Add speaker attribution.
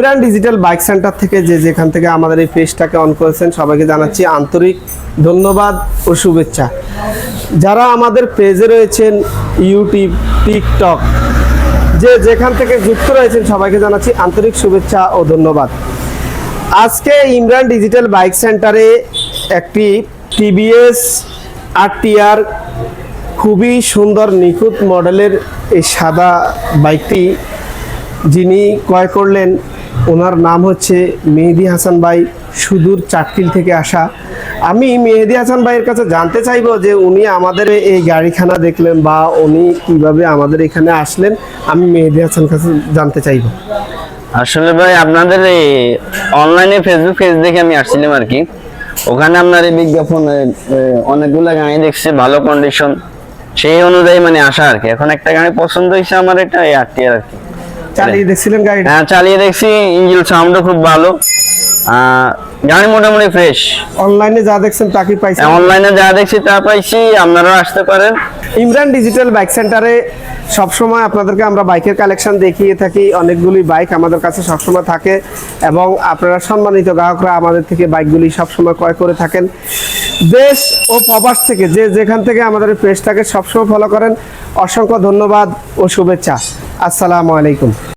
Speaker 1: Brand digital bike centre থেকে যে যেখান থেকে আমাদের এই পেজটাকে অন করেছেন, সবাইকে জানাচ্ছি আন্তরিক ধন্যবাদ ও শুভেচ্ছা। যারা আমাদের পেজে রয়েছেন ইউটিউব টিকটক যে যেখান থেকে যুক্ত রয়েছেন, সবাইকে জানাচ্ছি আন্তরিক শুভেচ্ছা ও ধন্যবাদ। আজকে ইমরান ডিজিটাল বাইক সেন্টারে একটি টিভিএস আর খুবই সুন্দর, নিখুঁত মডেলের এই সাদা বাইকটি যিনি ক্রয় করলেন ওনার নাম হচ্ছে মেহেদি হাসান ভাই সুদূর চাটকিল থেকে আসা। আমি মেহেদি হাসান ভাইয়ের কাছে জানতে চাইব যে উনি আমাদের এই গাড়িখানা দেখলেন বা উনি কীভাবে আমাদের এখানে আসলেন, আমি মেহেদি হাসান কাছে জানতে চাইব।
Speaker 2: আসলে ভাই, আপনাদের এই অনলাইনে ফেসবুক পেজ দেখে আমি আসছিলাম আর কি। ওখানে আপনার এই বিজ্ঞাপন অনেকগুলো গাড়ি দেখছি, ভালো কন্ডিশন সেই অনুযায়ী মানে আসা আর কি। এখন একটা গাড়ি পছন্দ হয়েছে আমার, এটা এই আর কি।
Speaker 1: চালিয়ে দেখছিলেন গাড়িটা?
Speaker 2: হ্যাঁ চালিয়ে দেখছি ইঞ্জিন সাউন্ডও খুব ভালো। গাড়ি মোটামুটি ফ্রেশ
Speaker 1: অনলাইনে যা দেখছেন তা কি পাইছেন?
Speaker 2: অনলাইনে যা দেখছি তা পাইছি আপনারাও আসতে পারেন।
Speaker 1: ইমরান ডিজিটাল বাইক সেন্টারে সবসময় আপনাদেরকে আমরা বাইকের কালেকশন দেখিয়ে থাকি। অনেকগুলি বাইক আমাদের কাছে সবসময় থাকে এবং আপনারা সম্মানিত গ্রাহকরা আমাদের থেকে বাইকগুলি সবসময় ক্রয় করে থাকেন। দেশ ও প্রবাস থেকে যে যেখান থেকে আমাদের পেজটাকে সবসময় ফলো করেন অসংখ্য ধন্যবাদ ও শুভেচ্ছা। আসসালামু আলাইকুম।